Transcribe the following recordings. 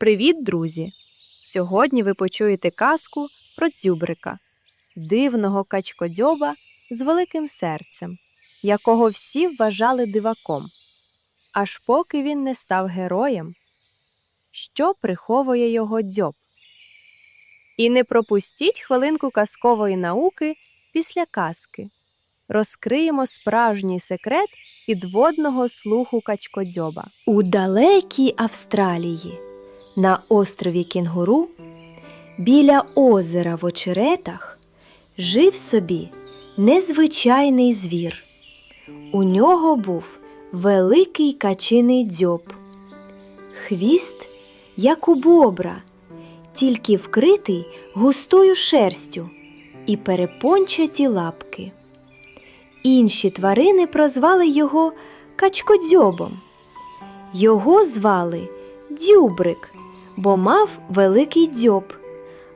Привіт, друзі! Сьогодні ви почуєте казку про дзюбрика, дивного качкодзьоба з великим серцем, якого всі вважали диваком, аж поки він не став героєм, що приховує його дзьоб. І не пропустіть хвилинку казкової науки після казки. Розкриємо справжній секрет підводного слуху качкодзьоба. У далекій Австралії, на острові Кінгуру, біля озера в очеретах, жив собі незвичайний звір. У нього був великий качиний дзьоб, хвіст, як у бобра, тільки вкритий густою шерстю і перепончаті лапки. Інші тварини прозвали його качкодзьобом. Його звали Дюбрик, бо мав великий дзьоб,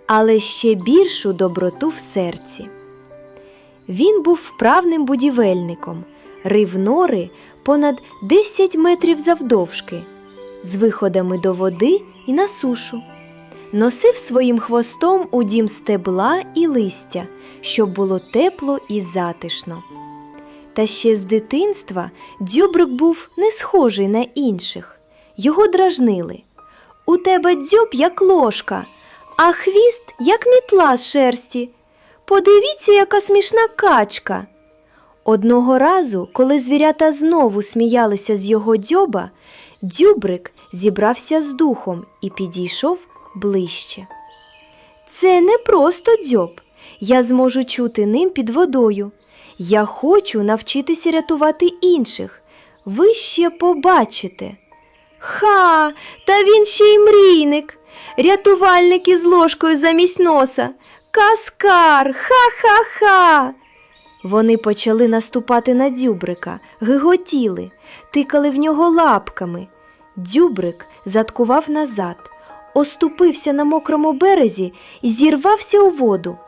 але ще більшу доброту в серці. Він був вправним будівельником, рив нори понад 10 метрів завдовжки, з виходами до води і на сушу. Носив своїм хвостом у дім стебла і листя, щоб було тепло і затишно. Та ще з дитинства дзюбрик був не схожий на інших. Його дражнили. У тебе дзьоб, як ложка, а хвіст, як мітла з шерсті. Подивіться, яка смішна качка. Одного разу, коли звірята знову сміялися з його дзьоба, дзюбрик зібрався з духом і підійшов ближче. Це не просто дзьоб. Я зможу чути ним під водою. Я хочу навчитися рятувати інших. Ви ще побачите. Ха, та він ще й мрійник, рятувальник із ложкою замість носа. Каскар, ха-ха-ха. Вони почали наступати на дзюбрика, гиготіли, тикали в нього лапками. Дзюбрик заткував назад, оступився на мокрому березі і зірвався у воду.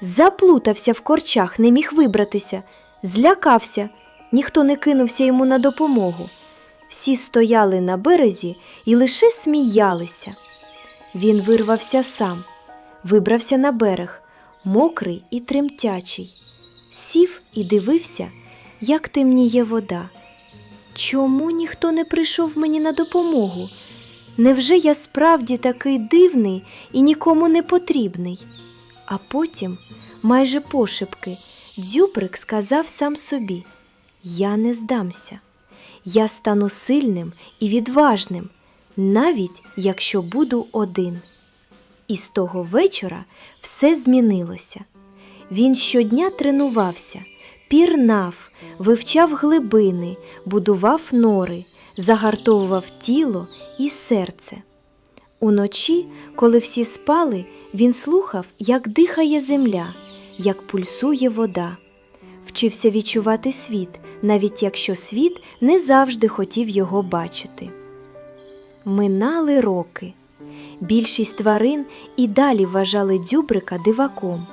Заплутався в корчах, не міг вибратися, злякався, ніхто не кинувся йому на допомогу. Всі стояли на березі і лише сміялися. Він вирвався сам, вибрався на берег, мокрий і тремтячий, сів і дивився, як темніє вода. Чому ніхто не прийшов мені на допомогу? Невже я справді такий дивний і нікому не потрібний? А потім, майже пошепки, дзюбрик сказав сам собі: Я не здамся, я стану сильним і відважним, навіть якщо буду один. І з того вечора все змінилося. Він щодня тренувався, пірнав, вивчав глибини, будував нори, загартовував тіло і серце. Уночі, коли всі спали, він слухав, як дихає земля, як пульсує вода. Вчився відчувати світ, навіть якщо світ не завжди хотів його бачити. Минали роки. Більшість тварин і далі вважали дзюбрика диваком.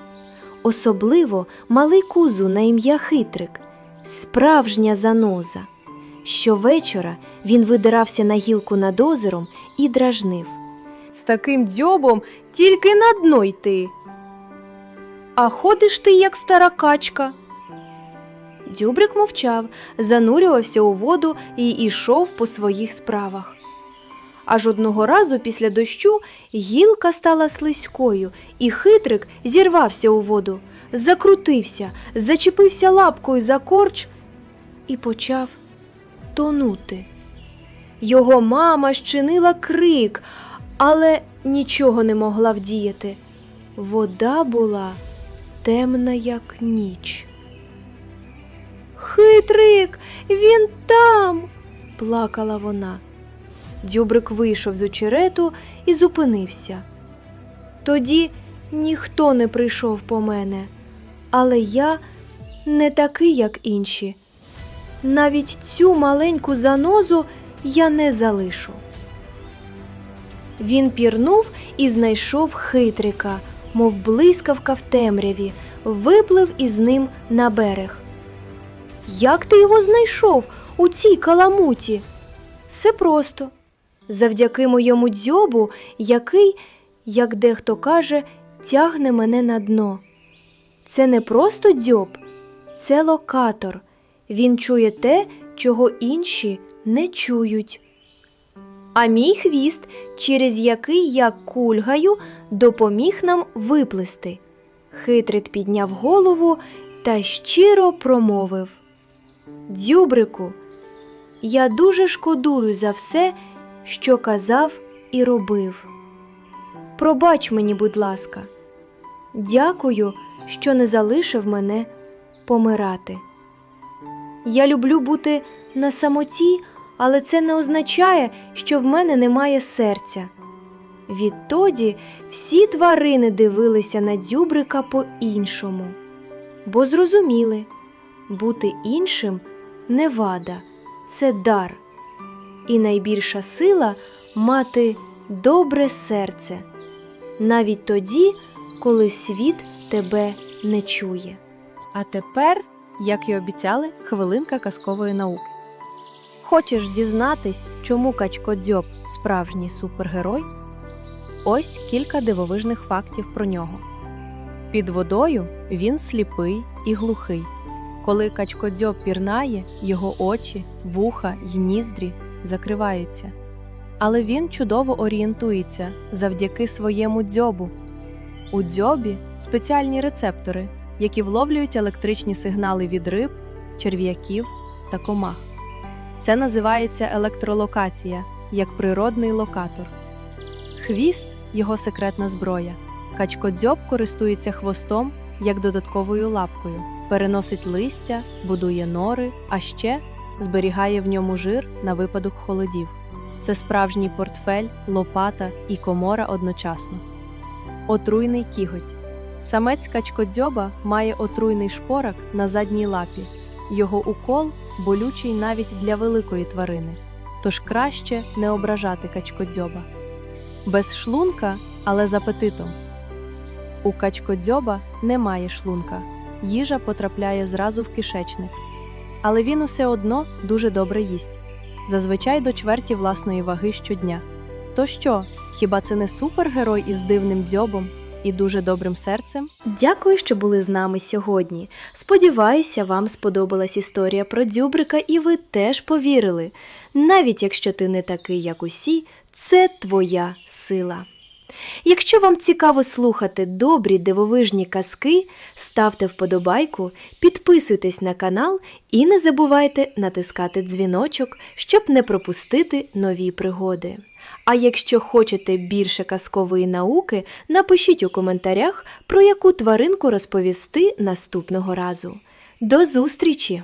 Особливо малий кузу на ім'я Хитрик, справжня заноза. Щовечора він видирався на гілку над озером і дражнив. З таким дзьобом тільки на дно йти. А ходиш ти, як стара качка. Дзюбрик мовчав, занурювався у воду і йшов по своїх справах. Аж одного разу після дощу гілка стала слизькою, і хитрик зірвався у воду, закрутився, зачепився лапкою за корч і почав тонути. Його мама щинила крик, але нічого не могла вдіяти. Вода була темна, як ніч. Хитрик, він там, плакала вона. Дюбрик вийшов з очерету і зупинився. Тоді ніхто не прийшов по мене, але я не такий, як інші. Навіть цю маленьку занозу я не залишу. Він пірнув і знайшов хитрика, мов блискавка в темряві, виплив із ним на берег. Як ти його знайшов у цій каламуті? Все просто. завдяки моєму дзьобу, який, як дехто каже, тягне мене на дно. Це не просто дзьоб, це локатор. Він чує те, чого інші не чують. А мій хвіст, через який я кульгаю, допоміг нам виплисти. Хитрит підняв голову та щиро промовив Дзюбрику, я дуже шкодую за все, що казав і робив. Пробач мені, будь ласка, дякую, що не залишив мене помирати. Я люблю бути на самоті, але це не означає, що в мене немає серця. Відтоді всі тварини дивилися на дзюбрика по-іншому, бо зрозуміли, бути іншим не вада, це дар, і найбільша сила мати добре серце, навіть тоді, коли світ тебе не чує. А тепер, як і обіцяли, хвилинка казкової науки. Хочеш дізнатись, чому Качкодзьоб справжній супергерой? Ось кілька дивовижних фактів про нього. Під водою він сліпий і глухий. Коли Качкодзьоб пірнає, його очі, вуха й ніздрі закриваються. Але він чудово орієнтується завдяки своєму дзьобу. У дзьобі спеціальні рецептори, які вловлюють електричні сигнали від риб, черв'яків та комах. Це називається електролокація як природний локатор. Хвіст його секретна зброя. Качкодзьоб користується хвостом як додатковою лапкою, переносить листя, будує нори, а ще зберігає в ньому жир на випадок холодів. Це справжній портфель, лопата і комора одночасно. Отруйний кіготь. Самець качкодзьоба має отруйний шпорак на задній лапі. Його укол болючий навіть для великої тварини, тож краще не ображати качкодзьоба. Без шлунка, але з апетитом. У качкодзьоба немає шлунка. Їжа потрапляє зразу в кишечник. Але він усе одно дуже добре їсть, зазвичай до чверті власної ваги щодня. То що, хіба це не супергерой із дивним дзьобом і дуже добрим серцем? Дякую, що були з нами сьогодні. Сподіваюся, вам сподобалась історія про дзюбрика, і ви теж повірили. Навіть якщо ти не такий, як усі, це твоя сила. Якщо вам цікаво слухати добрі дивовижні казки, ставте вподобайку, підписуйтесь на канал і не забувайте натискати дзвіночок, щоб не пропустити нові пригоди. А якщо хочете більше казкової науки, напишіть у коментарях, про яку тваринку розповісти наступного разу. До зустрічі!